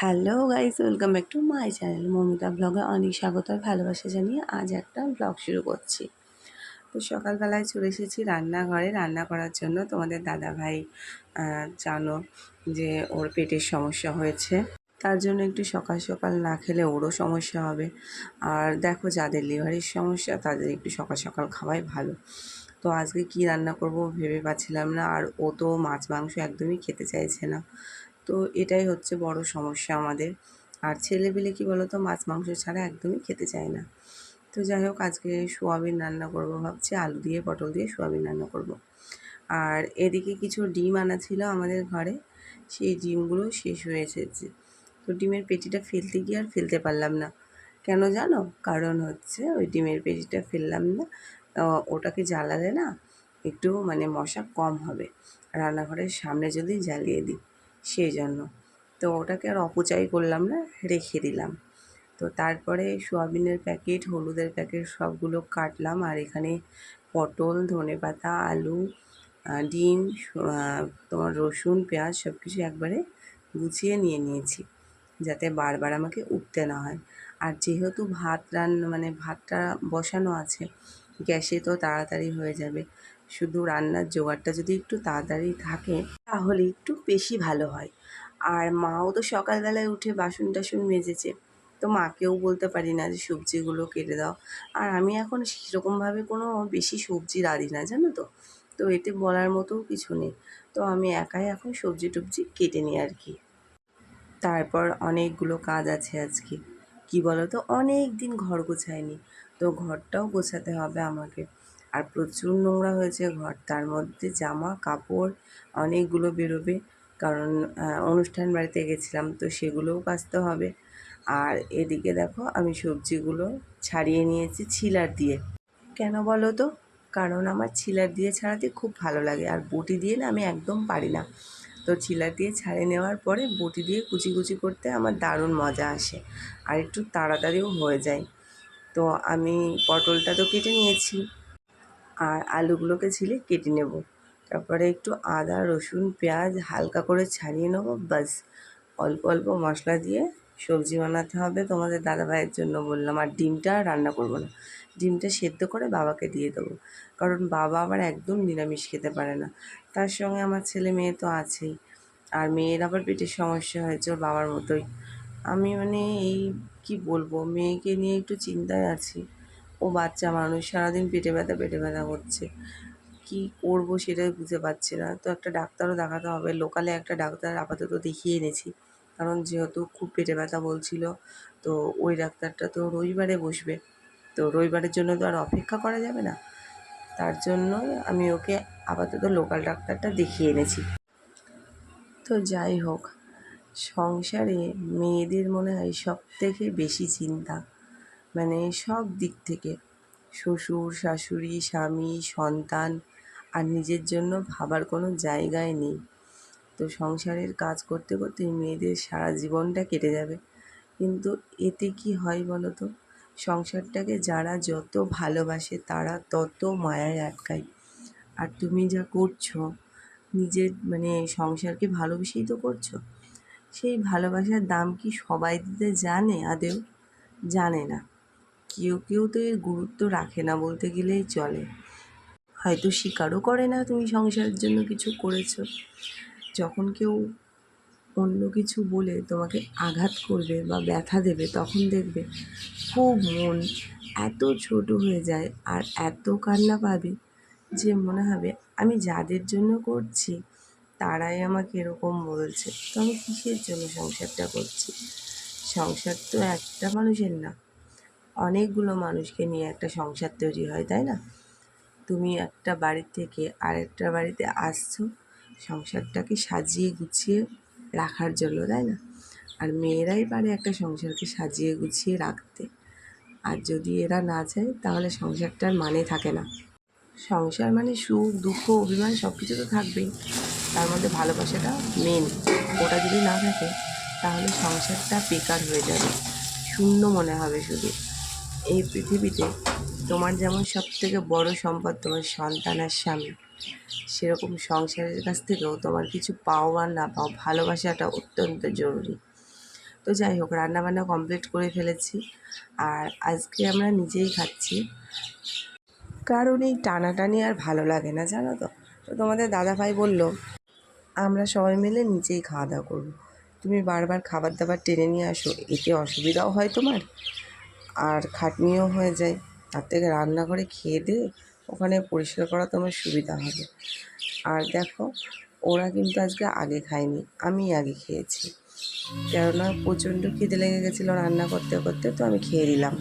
Hello guys welcome back to my channel Momita ব্লগে অনেক স্বাগত আর ভালোবাসা জানিয়ে আজ একটা ব্লগ শুরু করছি। তো সকালবেলায় চলে এসেছি রান্নাঘরে। রান্না করার জন্য তোমাদের দাদা ভাই জানো যে ওর পেটের সমস্যা হয়েছে। তার জন্য একটু সকাল সকাল না খেলে ওরও সমস্যা হবে। আর দেখো যাদের লিভারের সমস্যা, তাদের একটু সকাল সকাল খাওয়াই ভালো। তো আজকে কি রান্না করব ভেবে পাচ্ছিলাম না। আর ও তো মাছ, মাংস একদমই খেতে চাইছে না। তো এটাই হচ্ছে বড় সমস্যা আমাদের। আর ছেলেপিলে কি বলো তো মাছ, মাংস ছাড়া একদমই খেতে চায় না। তো যাই হোক, আজকে সোয়াবিন রান্না করব ভাবছি, আলু দিয়ে, পটল দিয়ে সোয়াবিন রান্না করব। আর এদিকে কিছু ডিম আনা ছিল আমাদের ঘরে, সেই ডিমগুলো শেষ হয়ে এসেছে। তো ডিমের পেটিটা ফেলতে গিয়ে আর ফেলতে পারলাম না। কেন জানো? কারণ হচ্ছে ওই ডিমের পেটিটা ফেললাম না ওটাকে জ্বালালে না একটু মানে মশা কম হবে। রান্নাঘরের সামনে যদি জ্বালিয়ে দিই। সেই জন্য। তো ওটাকে আর অপচয় করলাম না, রেখে দিলাম। তো তারপরে সোয়াবিনের প্যাকেট, হলুদের প্যাকেট সবগুলো কাটলাম আর এখানে পটল, ধনেপাতা, আলু ডিম তোমার রসুন, পেঁয়াজ সব কিছু একবারে গুছিয়ে নিয়ে নিয়েছি যাতে বারবার আমাকে উঠতে না হয়। আর যেহেতু ভাত রান্না মানে ভাতটা বসানো আছে, গ্যাসে তো তাড়াতাড়ি হয়ে যাবে। শুধু রান্নার জোগাড়টা যদি একটু তাড়াতাড়ি থাকে, তাহলে একটু বেশি ভালো হয়। আর মাও তো সকালবেলায় উঠে বাসন টাসন মেজেছে। তো মাকেও বলতে পারি না যে সবজিগুলো কেটে দাও। আর আমি এখন সেরকমভাবে কোনো বেশি সবজি রাঁধি না, জানো তো? তো এতে বলার মতো কিছু নেই। তো আমি একাই এখন সবজি টবজি কেটে নিই আর কি। তারপর অনেকগুলো কাজ আছে আজকে। কি বলো তো অনেক দিন ঘর গোছায়নি তো ঘরটাও গোছাতে হবে আমাকে। আর প্রচুর নোংরা হয়েছে ঘর। তার মধ্যে জামা, কাপড় অনেকগুলো বেরোবে, কারণ অনুষ্ঠান বাড়িতে গেছিলাম, তো সেগুলোও কাচতে হবে। আর এদিকে দেখো, আমি সবজিগুলো ছাড়িয়ে নিয়েছি ছিলার দিয়ে। কেন বলো তো? কারণ আমার ছিলার দিয়ে ছাড়াতে খুব ভালো লাগে, আর বটি দিয়ে না আমি একদম পারি না। তো ছিলার দিয়ে ছাড়িয়ে নেওয়ার পরে বটি দিয়ে কুচি কুচি করতে আমার দারুণ মজা আসে, আর একটু তাড়াতাড়িও হয়ে যায়। তো আমি পটলটা তো কেটে নিয়েছি আর আলুগুলোকে ছিলে কেটে নেব। তারপরে একটু আদা, রসুন, পেঁয়াজ হালকা করে ছাড়িয়ে নেব। ব্যাস অল্প অল্প মশলা দিয়ে সবজি বানাতে হবে। তোমাদের দাদাভাইয়ের জন্য বললাম। আর ডিমটা রান্না করব না। ডিমটা সেদ্ধ করে বাবাকে দিয়ে দেবো। কারণ বাবা আবার একদম নিরামিষ খেতে পারে না। তার সঙ্গে আমার ছেলে মেয়ে তো আছেই। আর মেয়ের আবার পেটের সমস্যা হয়েছে বাবার মতোই। আমি মানে এই কি বলব? মেয়েকে নিয়ে একটু চিন্তায় আছি। ও বাচ্চা মানুষ, সারাদিন পেটে ব্যথা পেটে ব্যথা করছে। কি করব সেটাই বুঝতে পারছি না। তো একটা ডাক্তারও দেখাতে হবে। লোকালে একটা ডাক্তার আপাতত দেখিয়ে এনেছি। কারণ যেহেতু খুব পেটে ব্যথা বলছিল, তো ওই ডাক্তারটা তো রবিবারে বসবে। তো রবিবারের জন্য তো আর অপেক্ষা করা যাবে না। তার জন্য আমি ওকে আপাতত লোকাল ডাক্তারটা দেখিয়ে এনেছি। তো যাই হোক, সংসারে মেয়েদের মনে হয় সব থেকে বেশি চিন্তা। মানে সব দিক থেকে। শ্বশুর, শাশুড়ি, স্বামী, সন্তান আর নিজের জন্য ভাবার কোনো জায়গায় নেই। তো সংসারের কাজ করতে করতে মেয়েদের সারা জীবনটা কেটে যাবে। কিন্তু এতে কি হয় বলো তো সংসারটাকে যারা যত ভালোবাসে তারা তত মায়ায় আটকায়। আর তুমি যা করছ, নিজের মানে সংসারকে ভালোবেসেই তো করছ, সেই ভালোবাসার দাম কি সবাই দিতে জানে? আদেও জানে না। কেউ কেউ তো এর গুরুত্ব রাখে না বলতে গেলেই চলে। হয়তো স্বীকারও করে না তুমি সংসারের জন্য কিছু করেছ। যখন কেউ অন্য কিছু বলে তোমাকে আঘাত করবে বা ব্যথা দেবে, তখন দেখবে খুব মন এত ছোট হয়ে যায় আর এত কান্না পাবে যে মনে হবে, আমি যাদের জন্য করছি, তারাই আমাকে এরকম বলছে। তো আমি কিসের জন্য সংসারটা করছি? সংসার তো একটা মানুষের না। অনেকগুলো মানুষকে নিয়ে একটা সংসার তৈরি হয়, তাই না? তুমি একটা বাড়ি থেকে আরেকটা বাড়িতে আসছো সংসারটাকে সাজিয়ে গুছিয়ে রাখার জন্য, তাই না? আর মেয়েরাই পারে একটা সংসারকে সাজিয়ে গুছিয়ে রাখতে। আর যদি এরা না চায়, তাহলে সংসারটার মানে থাকে না। সংসার মানে সুখ, দুঃখ, অভিমান সব কিছু তো থাকবেই। তার মধ্যে ভালোবাসাটা মেন ওটা যদি না থাকে, তাহলে সংসারটা বেকার হয়ে যাবে। শূন্য মনে হবে শুধু। এই পৃথিবীতে তোমার যেমন সব থেকে বড় সম্পদ তোমার সন্তান আর স্বামী, সেরকম সংসারের কাছ থেকেও তোমার কিছু পাও আর না পাও ভালোবাসাটা অত্যন্ত জরুরি। তো যাই হোক, রান্নাবান্না কমপ্লিট করে ফেলেছি আর আজকে আমরা নিজেই খাচ্ছি। কারণ এই টানাটানি আর ভালো লাগে না, জানো তো? তো তোমাদের দাদাভাই বলল, আমরা সবাই মিলে নিজেই খাওয়া দাওয়া করব। তুমি বারবার খাবার দাবার টেনে নিয়ে আসো, এতে অসুবিধাও হয় তোমার? আর খাটনিও হয়ে যায়। তার থেকে রান্নাঘরে খেয়ে দিয়ে ওখানে পরিষ্কার করা তোমার সুবিধা হবে। আর দেখো, ওরা কিন্তু আজকে আগে খায়নি, আমি আগে খেয়েছি। কেননা প্রচণ্ড খিদে লেগে গেছিল রান্না করতে করতে, তো আমি খেয়ে দিলাম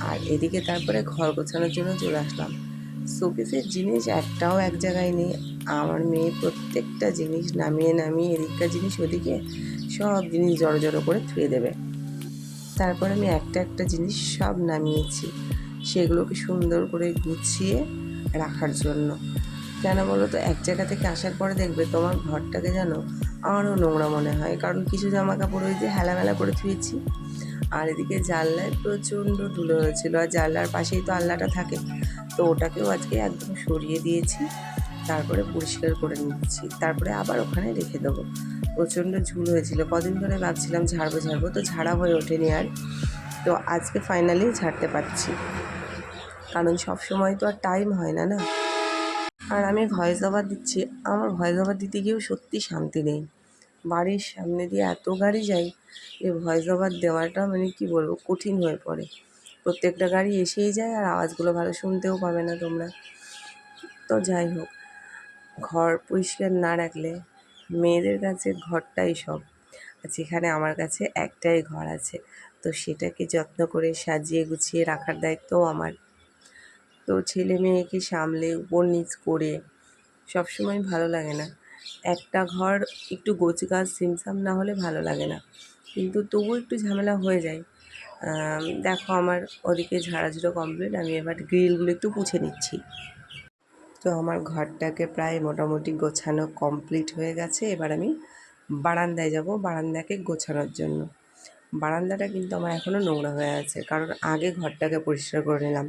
আর এদিকে তারপরে ঘর গোছানোর জন্য চলে আসলাম। শোকেসের জিনিস একটাও এক জায়গায় নেই। আমার মেয়ে প্রত্যেকটা জিনিস নামিয়ে নামিয়ে, এদিককার জিনিস ওদিকে সব জিনিস জড়ো জড়ো করে থুয়ে দেবে। তারপর আমি একটা একটা জিনিস সব নামিয়েছি। সেগুলোকে সুন্দর করে গুছিয়ে রাখার জন্য। কেন বলো তো? এক জায়গা থেকে আসার পরে দেখবে তোমার ঘরটাকে যেন আমারও নোংরা মনে হয়। কারণ কিছু জামা কাপড় ওই যে হেলামেলা করে ধুয়েছি, আর এদিকে জানলায় প্রচণ্ড ধুলো হয়েছিল। আর জানলার পাশেই তো আল্লাটা থাকে। তো ওটাকেও আজকে একদম সরিয়ে দিয়েছি। তারপরে পরিষ্কার করে নিচ্ছি। তারপরে আবার ওখানে রেখে দেবো। প্রচণ্ড ঝুল হয়েছিল। কদিন ধরে ভাবছিলাম ঝাড়বো ঝাড়বো, তো ঝাড়া হয়ে ওঠেনি আর। তো আজকে ফাইনালি ঝাড়তে পারছি। কারণ সব সময় তো আর টাইম হয় না না? আর আমি ভয়েস ওভার দিচ্ছি, আমার ভয়েস ওভার দিতে গিয়েও সত্যি শান্তি নেই। বাড়ির সামনে দিয়ে এত গাড়ি যাই যে ভয়েস ওভার দেওয়াটা মানে কি বলব, কঠিন হয়ে পড়ে। প্রত্যেকটা গাড়ি এসেই যায় আর আওয়াজগুলো ভালো শুনতেও পাবে না তোমরা। তো যাই হোক, ঘর পরিষ্কার না রাখলে মেয়েদের কাছে ঘরটাই সব। যেখানে আমার কাছে একটাই ঘর আছে, তো সেটাকে যত্ন করে সাজিয়ে গুছিয়ে রাখার দায়িত্বও আমার। তো ছেলে মেয়েকে সামলে, উপর নিচ করে সবসময় ভালো লাগে না। একটা ঘর একটু গোছগাছ, সিমসাম না হলে ভালো লাগে না। কিন্তু তবুও একটু ঝামেলা হয়ে যায়। দেখো আমার ওদিকে ঝাড়াঝুড়ো কমপ্লিট আমি এবার গ্রিলগুলো একটু পুছে নিচ্ছি। তো আমার ঘরটাকে প্রায় মোটামুটি গোছানো কমপ্লিট হয়ে গেছে। এবার আমি বারান্দায় যাব বারান্দাকে গোছানোর জন্য। বারান্দাটা কিন্তু আমার এখনও নোংরা হয়ে আছে, কারণ আগে ঘরটাকে পরিষ্কার করে নিলাম।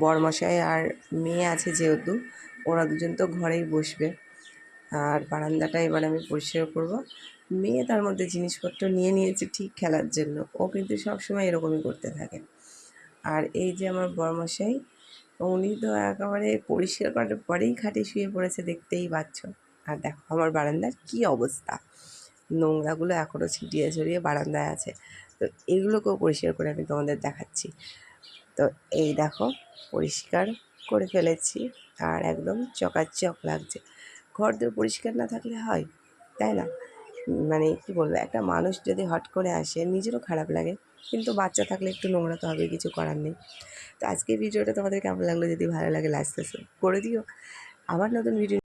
বরমশাই আর মেয়ে আছে যেহেতু, ওরা দুজন তো ঘরেই বসবে। আর বারান্দাটা এবার আমি পরিষ্কার করব। মেয়ে তার মধ্যে জিনিসপত্র নিয়ে নিয়েছে ঠিক খেলার জন্য। ও কিন্তু সবসময় এরকমই করতে থাকে। আর এই যে আমার বরমশাই উনি তো একেবারে পরিষ্কার করার পরেই খাটে শুয়ে পড়েছে দেখতেই পাচ্ছ। আর দেখো আমার বারান্দার কী অবস্থা। নোংরাগুলো এখনও ছিটিয়ে ছড়িয়ে বারান্দায় আছে। তো এগুলোকেও পরিষ্কার করে আমি তোমাদের দেখাচ্ছি। তো এই দেখো পরিষ্কার করে ফেলেছি আর একদম চকাচক লাগছে। ঘর দর পরিষ্কার না থাকলে হয়, তাই না? মানে কি বলব, একটা মানুষ যদি হট করে আসে, নিজেরও খারাপ লাগে। কিন্তু বাচ্চা থাকলে একটু নোংরা তো হবে কিছু করার নেই। তো আজকে ভিডিওটা তোমাদের কেমন লাগল? যদি ভালো লাগে লাইক করে দিও। আবার নতুন ভিডিও